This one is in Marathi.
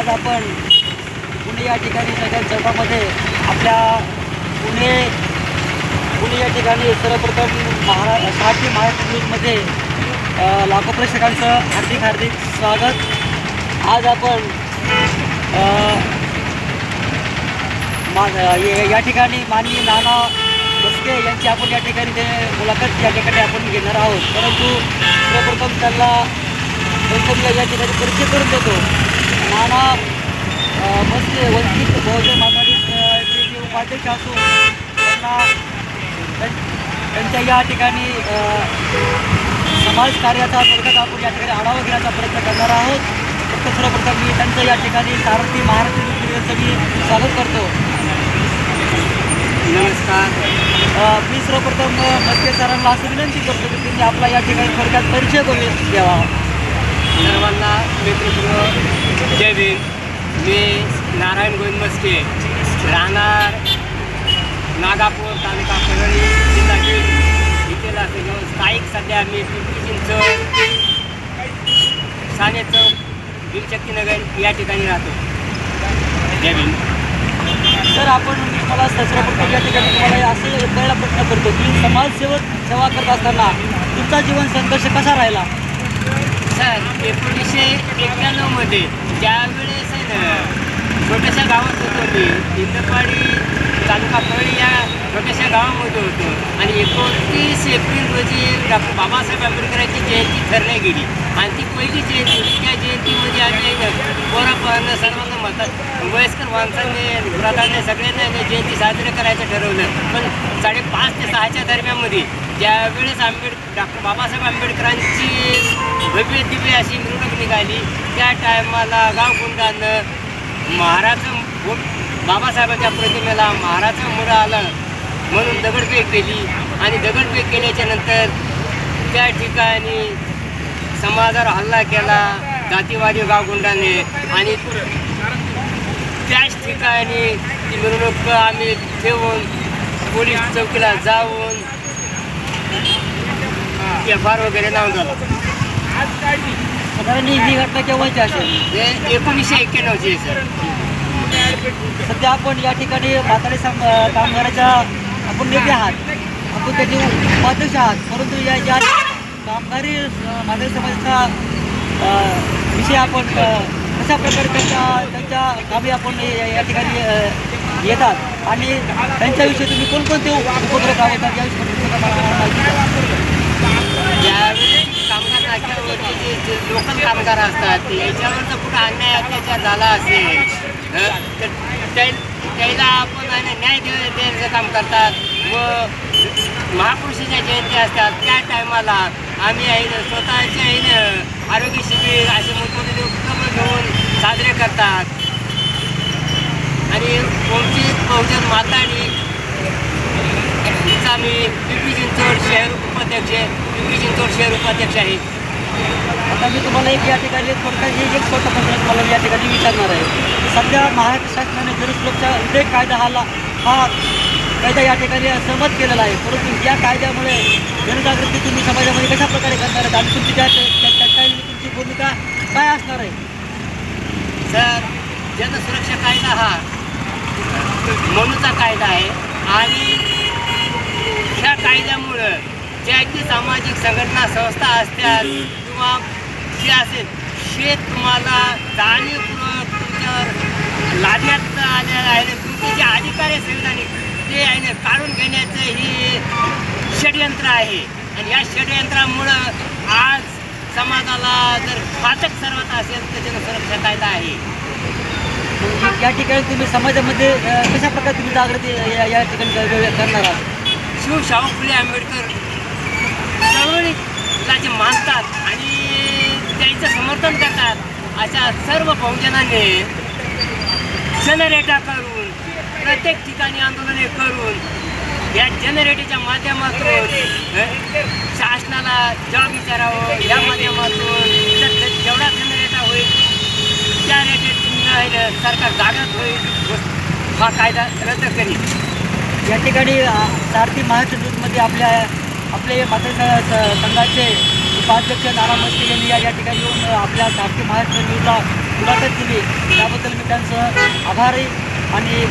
आज आपण पुणे या ठिकाणी सगळ्या चौकामध्ये आपल्या पुणे पुणे या ठिकाणी सर्वप्रथम महारा साहित्य महाराष्ट्र न्यूजमध्ये लाखो प्रेक्षकांचं हार्दिक हार्दिक स्वागत. आज आपण मा या ठिकाणी माननीय नाना बसके यांची आपण या ठिकाणी ते मुलाखत या ठिकाणी आपण घेणार आहोत. परंतु सर्वप्रथम त्यांना या ठिकाणी परिचय करून देतो. नाना अ, बसके वंचित बहुजन चे उपाध्यक्ष असून त्यांना त्यां- त्यांच्या या ठिकाणी समाज कार्याचा थोडक्यात आपण या ठिकाणी आढावा घेण्याचा प्रयत्न करणार आहोत. फक्त सर्वप्रथम मी त्यांचं या ठिकाणी सारथी महाराष्ट्र न्यूजचं मी स्वागत करतो. नमस्कार. मी सर्वप्रथम मस्के सरांना असं विनंती करतो की त्यांनी आपला या ठिकाणी थोडक्यात परिचय करून द्यावा. सर्वांना मित्रपूर्व जय भीम मी नारायण गोविंद मस्के राहणार नागापूर तालुका परळी जिल्हा बीड. इथे राहतो स्थायिक सध्या मी पिंपरी चिंचवड साने चौक भीमशक्तीनगर या ठिकाणी राहतो. जय भीम तर आपण मी मला सर्वप्रथम या ठिकाणी तुम्हाला असं पहिला प्रश्न करतो की समाजसेवक सेवा करत असताना तुमचा जीवन संघर्ष कसा राहिला? सर एकोणीसशे एक्क्याण्णवमध्ये ज्यावेळेस आहे ना छोट्याशा गावात होतो मी इंदपाडी तालुका पळी या छोट्याशा गावामध्ये होतो. आणि एकोणतीस एप्रिल रोजी डॉक्टर बाबासाहेब आंबेडकरांची जयंती ठरली गेली. आणि ती पहिली जयंती होती त्या जयंतीमध्ये आम्ही आहे सर्वांना म्हणतात वयस्कर माणसांनी मुलांनी सगळ्यांना जयंती साजरी करायचं ठरवलं. पण साडेपाच ते सहाच्या दरम्यानमध्ये ज्यावेळेस आंबेड डॉक्टर बाबासाहेब आंबेडकरांची वेगळी दिव्य अशी मिरवणूक निघाली. त्या टायमाला गावकुंडानं महाराचं बाबासाहेबांच्या प्रतिमेला महाराचं मुळं आलं. म्हणून दगडफेक केली. आणि दगडफेक केल्याच्यानंतर त्या ठिकाणी समाजावर हल्ला केला. जातीवादी गावगुंडाने आणि त्याच ठिकाणी ती मिरवणूक आम्ही ठेवून पोलीस चौकीला जाऊन एफ आर वगैरे नोंदवलं साधारण ही घटना केव्हाची असेल? एकोणीसशे एक्क्याण्णवची आहे सर. सध्या आपण या ठिकाणी म्हातारे सम कामगाराच्या आपण नेते आहात. आपण त्याचे उपाध्यक्ष आहात. परंतु या ज्या कामगारी अ, म्हातारे समाजाचा अ, विषय आपण अ, कशा प्रकारे त्यांच्या त्यांच्या कामी आपण या या ठिकाणी अ, येतात? आणि त्यांच्याविषयी तुम्ही कोणकोणते उपक्रम राबवतात? याविषयी माहिती द्या. ज्यावेळी कामगार नाक्यावरती जे जे लोकल असतात. याच्यावर जर कुठं अन्याय अत्याचार झाला असेल तर त्या- त्याला आपण न्याय देण्याचं काम करतात. व महापुरुषाच्या जयंती असतात त्या टायमाला आम्ही आईनं स्वतःच्या आईनं आरोग्य शिबिर असे मोठमोठे उपक्रम घेऊन साजरे करतात. आणि वंचित बहुजन माताडी चा मी पिंपरी चिंचवड शहर उपाध्यक्ष पिंपरी चिंचवड शहर उपाध्यक्ष आहे. आता मी तुम्हाला एक या ठिकाणी थोडक्यात हे एक छोटा प्रश्न तुम्हाला या ठिकाणी विचारणार आहे. सध्या महाराष्ट्र शासनाने जनसुरक्षा उद्योग कायदा हा हा कायदा या ठिकाणी सहमत केलेला आहे. परंतु या कायद्यामुळे जनजागृती तुम्ही समाजामध्ये कशा प्रकारे करणार आहेत? आणि तुमची त्या त्या तुमची भूमिका काय असणार आहे? सर जनसुरक्षा कायदा हा म्हणूचा कायदा आहे आणि ह्या कायद्यामुळं ज्या की सामाजिक संघटना संस्था असतात किंवा जे असेल शेत तुम्हाला जाणीवपूर्वक तुमच्यावर लादण्यात आलेलं आहे. तुमचे जे अधिकार आहे संविधानिक ते आहे ना काढून घेण्याचं ही षडयंत्र आहे. आणि या षडयंत्रामुळं आज समाजाला जर घातक सर्वात असेल तर जनसुरक्षा कायदा आहे. या ठिकाणी तुम्ही समाजामध्ये कशा प्रकारे तुम्ही जागृती या या ठिकाणी कर- करणार आहात? शिव शाहू फुले आंबेडकर चळवळीला जे मानतात आणि त्यांचं समर्थन करतात. अशा सर्व बहुजनाने जनरेटा करून प्रत्येक ठिकाणी आंदोलने करून या जनरेटरच्या माध्यमातून शासनाला जॉब विचारावं. या माध्यमातून जेवढा जनरेटा होईल त्या रेटेत सरकार जागृत होईल. हा कायदा रद्द करील या ठिकाणी सारथी महाराष्ट्र आपल्या आपले मात्र संघाचे उपाध्यक्ष नाना मस्के यांनी या या ठिकाणी येऊन आपल्या सारखी महाराष्ट्र न्यूजला मुलाखत दिली. त्याबद्दल मी त्यांचं आभारी आणि